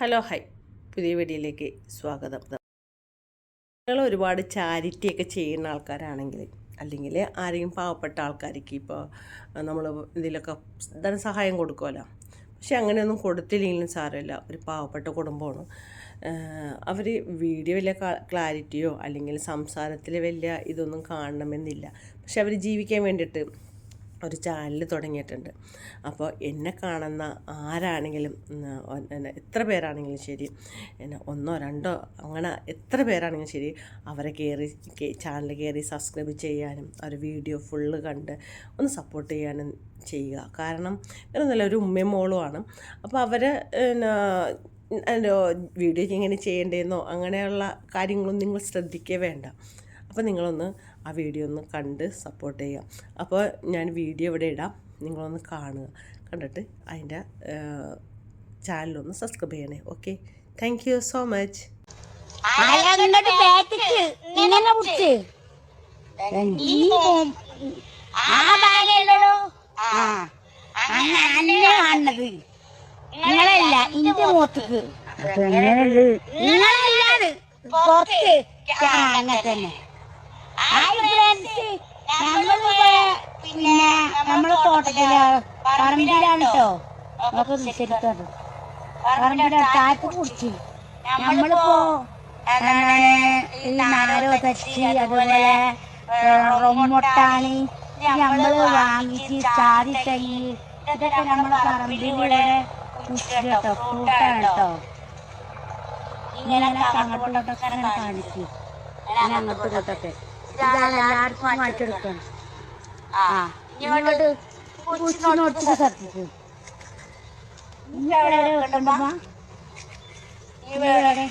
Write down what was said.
Hello high പുതിയ വീഡിയോയിലേക്ക് സ്വാഗതം. നിങ്ങൾ ഒരുപാട് ചാരിറ്റിയൊക്കെ ചെയ്യുന്ന ആൾക്കാരാണെങ്കിൽ അല്ലെങ്കിൽ ആരെയും പാവപ്പെട്ട ആൾക്കാർക്ക് ഇപ്പോൾ നമ്മൾ എന്തെങ്കിലുമൊക്കെ ധനസഹായം കൊടുക്കുമല്ലോ. പക്ഷെ അങ്ങനെയൊന്നും കൊടുത്തില്ലെങ്കിലും സാരമില്ല. ഒരു പാവപ്പെട്ട കുടുംബമാണ്. അവർ വീഡിയോ വലിയ ക്ലാരിറ്റിയോ അല്ലെങ്കിൽ സംസാരത്തിൽ വലിയ ഇതൊന്നും കാണണമെന്നില്ല. പക്ഷെ അവർ ജീവിക്കാൻ വേണ്ടിയിട്ട് ഒരു ചാനൽ തുടങ്ങിയിട്ടുണ്ട്. അപ്പോൾ എന്നെ കാണുന്ന ആരാണെങ്കിലും എന്നെ എത്ര പേരാണെങ്കിലും ശരി എന്നെ ഒന്നോ രണ്ടോ അങ്ങനെ എത്ര പേരാണെങ്കിലും ശരി അവരെ കയറി ചാനൽ കയറി സബ്സ്ക്രൈബ് ചെയ്യാനും അവർ വീഡിയോ ഫുള്ള് കണ്ട് ഒന്ന് സപ്പോർട്ട് ചെയ്യാനും ചെയ്യുക. കാരണം നല്ല ഒരു ഉമ്മയും മോളുമാണ് അപ്പോൾ അവർ വീഡിയോ എങ്ങനെ ചെയ്യേണ്ടതെന്നോ അങ്ങനെയുള്ള കാര്യങ്ങളൊന്നും നിങ്ങൾ ശ്രദ്ധിക്കേ വേണ്ട. അപ്പോൾ നിങ്ങളൊന്ന് ആ വീഡിയോ ഒന്ന് കണ്ട് സപ്പോർട്ട് ചെയ്യുക. അപ്പോൾ ഞാൻ വീഡിയോ ഇവിടെ ഇടാം. നിങ്ങളൊന്ന് കാണുക. കണ്ടിട്ട് അതിന്റെ ചാനലൊന്ന് സബ്സ്ക്രൈബ് ചെയ്യണേ. Okay thank you so much നിങ്ങളല്ല ഇന്റെ മുഖത്തേക്ക്. നിങ്ങളല്ലാതെ പുറത്ത് അങ്ങനെ തന്നെ. പിന്നെ നമ്മളെ തോട്ടത്തിൽ പറമ്പിലാണ് കേട്ടോ നമുക്ക് ശരിക്കത് പറമ്പിലാണ് കാറ്റ് കുടിച്ച് നമ്മളിപ്പോ എന്താണ് ഈ നാരോ തച്ചി അതുപോലെ റൊമ്മൊട്ടാണി നമ്മൾ വാങ്ങിച്ച് ചാതി തൈ ഇതൊക്കെ നമ്മളെ പറമ്പിലൂടെ കേട്ടോ കൂട്ടാണ് കേട്ടോ ഇങ്ങനെ അങ്ങനെ കാണിച്ചു. അങ്ങോട്ടും ഇങ്ങോട്ടൊക്കെ ഇതാണ് എല്ലാവർക്കും മാറ്റിയെടുക്കണം ആ ഇങ്ങോട്ട് കുച്ചിനോട്ട് ഇവിടെ